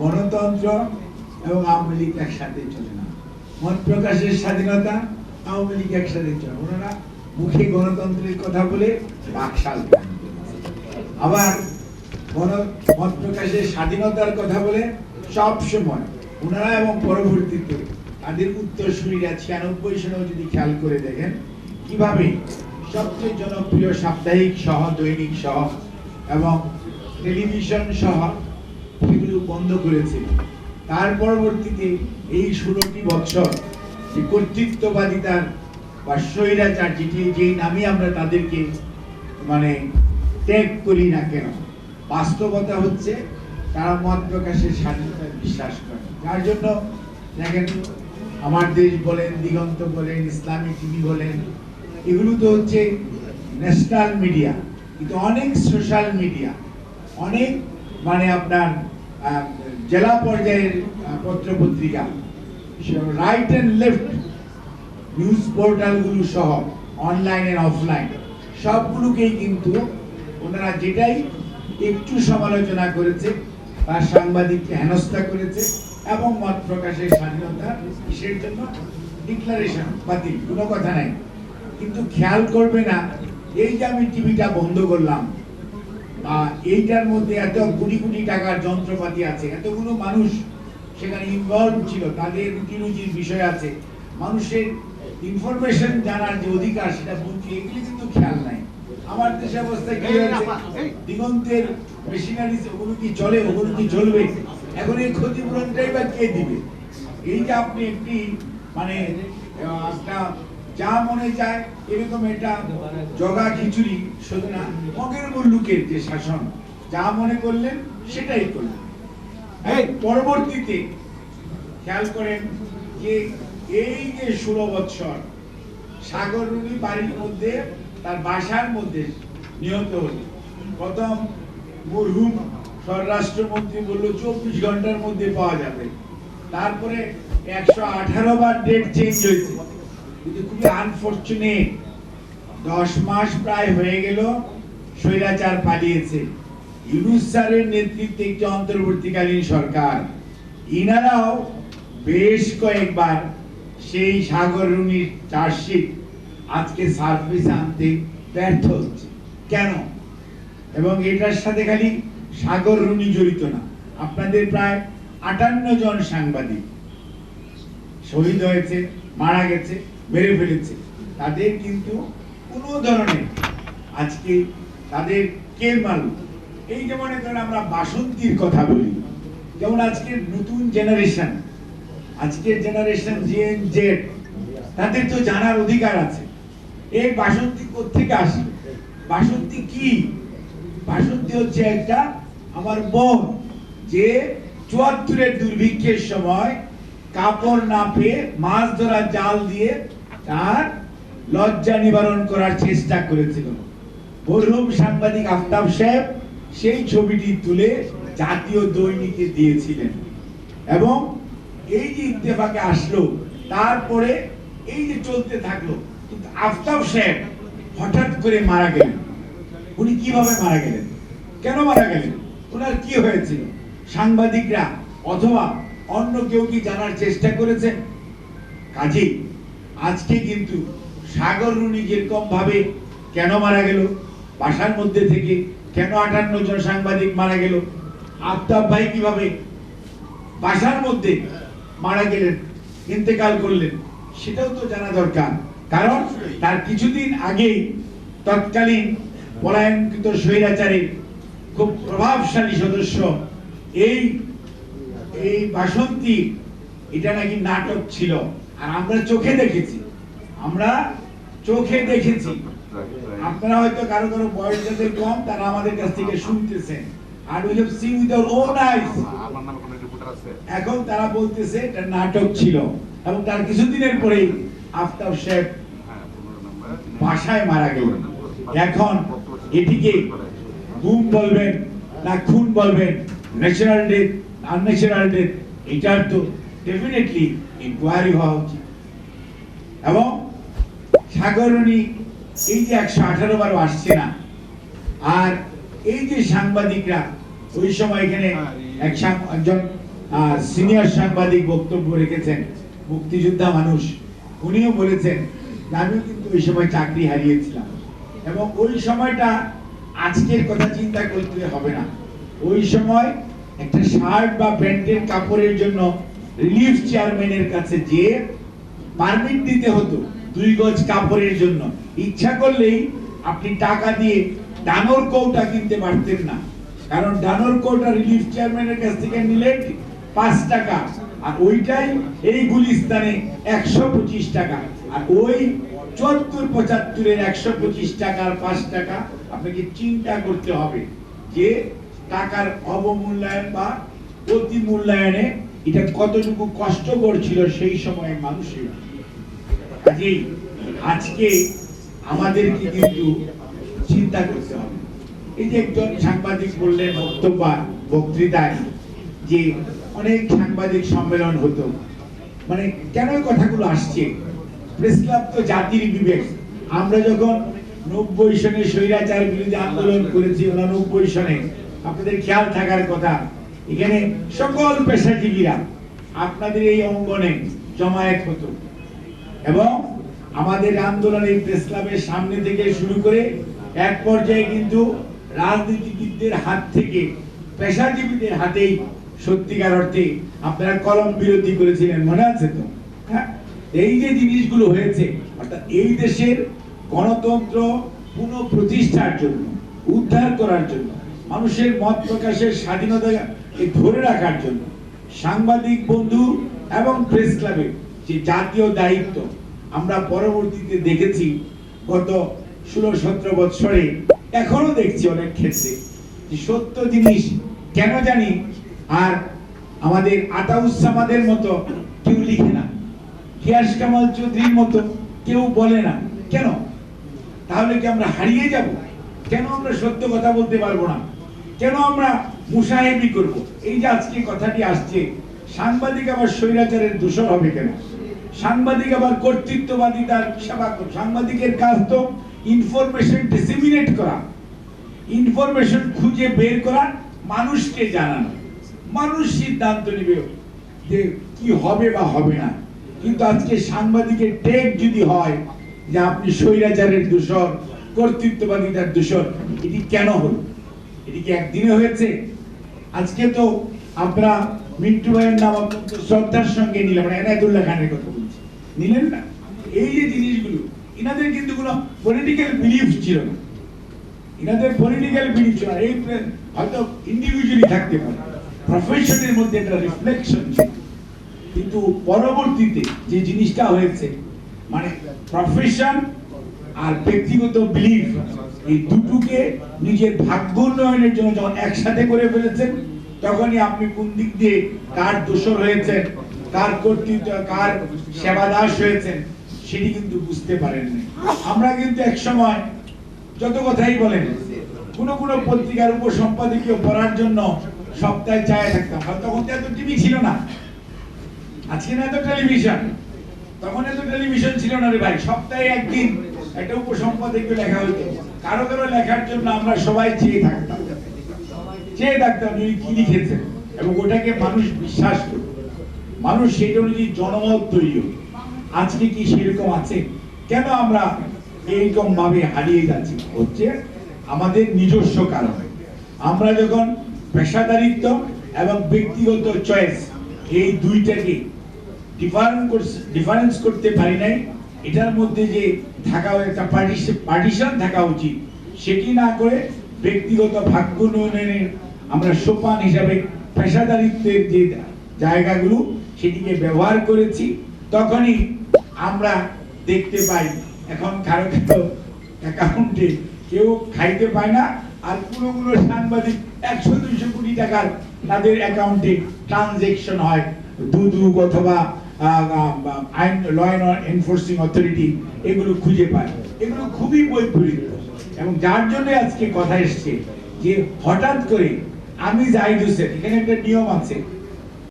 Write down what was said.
গণতন্ত্র এবং আওয়ামী লীগ একসাথে চলে না। মত প্রকাশের স্বাধীনতা আওয়ামী লীগ একসাথে চলে ওনারা মুখে গণতন্ত্রের কথা বলে বাকশাল আবার মত প্রকাশের স্বাধীনতার কথা বলে সব সময় ওনারা এবং পরবর্তীতে তাদের উত্তরসূরিরা ছিয়ানব্বই সনেও যদি খেয়াল করে দেখেন, কীভাবে সবচেয়ে জনপ্রিয় সাপ্তাহিক সহ, দৈনিক সহ এবং টেলিভিশন সহ সেগুলো বন্ধ করেছিল তার পরবর্তীতে এই ষোলোটি বছর যে কর্তৃত্ববাদিতার বা স্বৈরাচার যেটি যেই নামে আমরা তাদেরকে মানে ত্যাগ করি না কেন, বাস্তবতা হচ্ছে তারা মত প্রকাশের স্বাধীনতায় বিশ্বাস করে। যার জন্য দেখেন, আমার দেশ বলেন, দিগন্ত বলেন, ইসলামী টিভি বলেন, এগুলো তো হচ্ছে ন্যাশনাল মিডিয়া, কিন্তু অনেক সোশ্যাল মিডিয়া, অনেক মানে আপনার জেলা পর্যায়ের পত্র পত্রিকা রাইট অ্যান্ড লেফট নিউজ পোর্টালগুলো সহ অনলাইন এন্ড অফলাইন সবগুলোকেই কিন্তু ওনারা যেটাই একটু সমালোচনা করেছে তার সাংবাদিককে হেনস্থা করেছে, এবং মত প্রকাশের স্বাধীনতা কিসের জন্য? ডিক্লারেশন বাতিল, কোনো কথা নাই। কিন্তু খেয়াল করবে না, এই যে আমি টিভিটা বন্ধ করলাম বা এইটার মধ্যে এত কোটি কোটি টাকার যন্ত্রপাতি আছে এতগুলো মানুষ সেখানে ইনভলভ ছিল তাদের রুটি রুজির বিষয় আছে। মানুষের ইনফরমেশন জানার যে অধিকার সেটা বুঝি এগুলি কিন্তু খেয়াল নাই। আমার দেশে অবস্থায় কি হয়েছে? দিগন্তের মেশিনারি ওগুলো কি চলে ওগুলো কি চলবে। এখন এই ক্ষতিপূরণটাই বা কে দিবে? এই যে আপনি একটি মানে একটা যা মনে চায় এরকম এটা জগা খিচুড়ি শুধু না? মগের মুল্লুকের যে শাসন, যা মনে করলেন, সেটাই করলেন। পরবর্তীতে খেয়াল করেন যে এই যে ষোলো বৎসর, সাগর রুনি বাড়ির মধ্যে, তার বাসার মধ্যে নিহত হল প্রথম মরহুম স্বরাষ্ট্রমন্ত্রী বলল, চব্বিশ ঘণ্টার মধ্যে পাওয়া যাবে। তারপরে একশো আঠারো বার ডেট চেঞ্জ হয়েছে। কিন্তু খুবই আনফর্চুনেট দশ মাস প্রায় হয়ে গেল, স্বৈরাচার পালিয়েছে। ইউনুস স্যারের নেতৃত্বে একটি অন্তর্বর্তীকালীন সরকার। ইনারাও বেশ কয়েকবার সেই সাগর রুনির চার্জশিট আজকে সার্ভিস আনতে ব্যর্থ হচ্ছে। কেন? এবং এটার সাথে খালি সাগর রুনি জড়িত না। আপনাদের প্রায় আটান্ন জন সাংবাদিক। শহীদ হয়েছে, মারা গেছে। মেরে ফেলেছে। তাদের কিন্তু কোনো ধরনের আজকে তাদের কে মারল এই যে মনে করেন আমরা বাসন্তীর কথা বলি, যেমন আজকের নতুন জেনারেশন আজকের জেনারেশন জেন জেড তাদের তো জানার অধিকার আছে। এই বাসন্তী কোথেকে আসে বাসন্তী কি? বাসন্তী হচ্ছে একটা আমার বোন, যে চুয়াত্তরের দুর্ভিক্ষের সময় কাপড় না পেয়ে মাছ ধরার জাল দিয়ে তার লজ্জা নিবারণ করার চেষ্টা করেছিল। মরহুম সাংবাদিক আফতাব সাহেব সেই ছবিটি তুলে জাতীয় দৈনিকে দিয়েছিলেন এবং এই যে ইত্তেফাকে আসলো, তারপরে এই যে চলতে থাকল, কিন্তু আফতাব সাহেব হঠাৎ করে মারা গেলেন। উনি কীভাবে মারা গেলেন? কেন মারা গেলেন? ওনার কি হয়েছিল? সাংবাদিকরা অথবা অন্য কেউ কি জানার চেষ্টা করেছেন? কাজে আজকে কিন্তু সাগর রুনি যেরকম ভাবে কেন মারা গেল বাসার মধ্যে থেকে কেন আটান্ন জন সাংবাদিক মারা গেল আফতাব ভাই কীভাবে বাসার মধ্যে মারা গেলেন ইন্তেকাল করলেন সেটাও তো জানা দরকার। কারণ তার কিছুদিন আগেই তৎকালীন পলায়নকৃত স্বৈরাচারী খুব প্রভাবশালী সদস্য এই এই বাসন্তী এটা নাকি নাটক ছিল। আর আমরা চোখে দেখেছি। আমরা চোখে দেখেছি। আপনারা হয়তো কারও কারও বয়স যাদের কম, তারা আমাদের কাছ থেকে শুনতেছেন। আর we have with our own আছে এখন তারা বলতেছে, এটা নাটক ছিল। এবং তার কিছুদিনের পরেই আফতাব সাহেব বাসায় মারা গেলেন এখন এটিকে গুম বলবেন না খুন বলবেন ন্যাচারাল ডেথ আনন্যাচারাল ডেথ এটার তো ডেফিনেটলি ইনকোয়ারি হওয়া উচিত। এবং সাগরণী এই যে একশো আঠারো বারও আসছে না, আর এই যে সাংবাদিকরা, ওই সময় এখানে এক একজন সিনিয়র সাংবাদিক বক্তব্য রেখেছেন, মুক্তিযোদ্ধা মানুষ, উনিও বলেছেন আমিও কিন্তু ওই সময় চাকরি হারিয়েছিলাম। এবং ওই সময়টা আজকের কথা চিন্তা করতে হবে না। ওই সময় একটা শার্ট বা প্যান্টের কাপড়ের জন্য রিলিফ চেয়ারম্যানের কাছে যে পারমিট দিতে হতো দুই গজ কাপড়ের জন্য। ইচ্ছা করলেই আপনি টাকা দিয়ে ডানোর কৌটা কিনতে পারতেন না। কারণ ডানোর কৌটা রিলিফ চেয়ারম্যানের কাছ থেকে নিলে পাঁচ টাকা। আর ওইটাই এই গুলিস্তানে একশো পঁচিশ টাকা। আর ওই চুয়াত্তর পঁচাত্তরের একশো পঁচিশ টাকার পাঁচ টাকা আপনাকে চিন্তা করতে হবে যে টাকার অবমূল্যায়ন বা অতি মূল্যায়নে এটা কতটুকু কষ্টকর ছিল সেই সময় মানুষের। কাজেই আজকে আমাদেরকে কিন্তু চিন্তা করতে হবে। এই যে একজন সাংবাদিক বললেন বক্তব্য, বক্তৃতায় যে অনেক সাংবাদিক সম্মেলন হতো। মানে কেন কথাগুলো আসছে? প্রেস ক্লাব তো জাতির বিবেক। আমরা যখন নব্বই সনে স্বৈরাচার বিরোধী আন্দোলন করেছি, উনানব্বই সনে, আপনাদের খেয়াল থাকার কথা এখানে সকল পেশাজীবীরা আপনাদের এই অঙ্গনে জমায়েত হতো। এবং আমাদের আন্দোলন এই প্রেস ক্লাবের সামনে থেকে শুরু করে এক পর্যায়ে কিন্তু রাজনীতিবিদদের হাত থেকে পেশাজীবীদের হাতেই সত্যিকার অর্থে আপনারা কলম বিরোধী করেছিলেন, মনে আছে তো? হ্যাঁ? এই যে জিনিসগুলো হয়েছে, অর্থাৎ এই দেশের গণতন্ত্র পুনঃপ্রতিষ্ঠার জন্য, উদ্ধার করার জন্য মানুষের মত প্রকাশের স্বাধীনতা ধরে রাখার জন্য সাংবাদিক, বন্ধু এবং প্রেস ক্লাবের যে জাতীয় দায়িত্ব, আমরা পরবর্তীতে দেখেছি গত ষোলো, সতেরো বৎসরে এখনও দেখছি অনেক ক্ষেত্রে সত্য জিনিস কেন জানি আর আমাদের আতাউসামাদের মতো কেউ লিখে না। গিয়াস কামাল চৌধুরীর মতো কেউ বলে না। কেন? তাহলে কি আমরা হারিয়ে যাব? কেন আমরা সত্য কথা বলতে পারব না? কেন আমরা মুসাহেবি করব? এই যে আজকে কথাটি আসছে, সাংবাদিক আবার স্বৈরাচারের দূষণ হবে কেন? সাংবাদিক আবার কর্তৃত্ববাদী তার সেবা সাংবাদিকের কাজ তো ইনফরমেশন ডিসিমিনেট করা। ইনফরমেশন খুঁজে বের করা, মানুষকে জানানো। মানুষ সিদ্ধান্ত নেবে যে কি হবে বা হবে না। কিন্তু আজকে সাংবাদিকের টেক যদি হয় যে আপনি স্বৈরাচারের দূষণ কর্তৃত্ববাদিতার দূষণ এটি কেন হলো? এটি কি একদিনে হয়েছে? আজকে তো আমরা মিন্টু ভাইয়ের নাম শ্রদ্ধার সঙ্গে নিলাম মানে এনায়তুল্লাহ খানের কথা বলছি। নিলেন না? এই যে জিনিসগুলো, ইনাদের কিন্তু কোনো পলিটিক্যাল বিলিফ ছিল না। ইনাদের পলিটিক্যাল বিলিফ ছিল এই, হয়তো ইন্ডিভিজুয়ালি থাকতে পারে। প্রফেশনের মধ্যে একটা রিফ্লেকশন ছিল। কিন্তু পরবর্তীতে যে জিনিসটা হয়েছে মানে প্রফেশন আর ব্যক্তিগত বিলিফ এই দুটোকে নিজের ভাগ্য উন্নয়নের জন্য যখন একসাথে করে ফেলেছেন, তখনই আপনি কোন দিক দিয়ে কার দোষর হয়েছেন, কার কর্তৃত্ব, কার সেবাদাস হয়েছেন, সেটি কিন্তু বুঝতে পারেননি। আমরা কিন্তু এক সময় যত কথাই বলেন, কোন কোন পত্রিকার উপসম্পাদকীয় পড়ার জন্য সপ্তাহে চায় থাকতাম। তখন তো এত টিভি ছিল না। আজকে না এত টেলিভিশন। তখন এত টেলিভিশন ছিল না রে ভাই। সপ্তাহে একদিন একটা উপসম্পাদকীয় লেখা হইতো। কারও কারও লেখার জন্য আমরা সবাই চেয়ে থাকতাম। চেয়ে থাকতাম উনি কি লিখেছেন এবং ওটাকে মানুষ বিশ্বাস করত মানুষ সেটা অনুযায়ী জনমত তৈরি। আজকে কি সেরকম আছে? কেন আমরা এইরকম ভাবে হারিয়ে যাচ্ছি? হচ্ছে আমাদের নিজস্ব কারণে। আমরা যখন পেশাদারিত্ব এবং ব্যক্তিগত চয়েস এই দুইটাকে ডিফারেন্স করতে পারি নাই এটার মধ্যে যে থাকা একটা পার্টিশন থাকা উচিত সেটি না করে ব্যক্তিগত ভাগ্য উন্নয়নের আমরা সোপান হিসাবে পেশাদারিত্বের যে জায়গাগুলো সেটিকে ব্যবহার করেছি, তখনই আমরা দেখতে পাই, এখন কারও কারও অ্যাকাউন্টে কেউ খাইতে পায় না, আর কোনো কোনো সাংবাদিক একশো দুইশো কোটি টাকার তাদের অ্যাকাউন্টে ট্রানজেকশন হয়, দুদুক অথবা আইন ল এনফোর্সিং অথরিটি এগুলো খুঁজে পায়। এগুলো খুবই বৈপরীত্য। এবং যার জন্য আজকে কথা এসছে যে হঠাৎ করে আমি জাহিদ হোসেন এখানে একটা নিয়ম আছে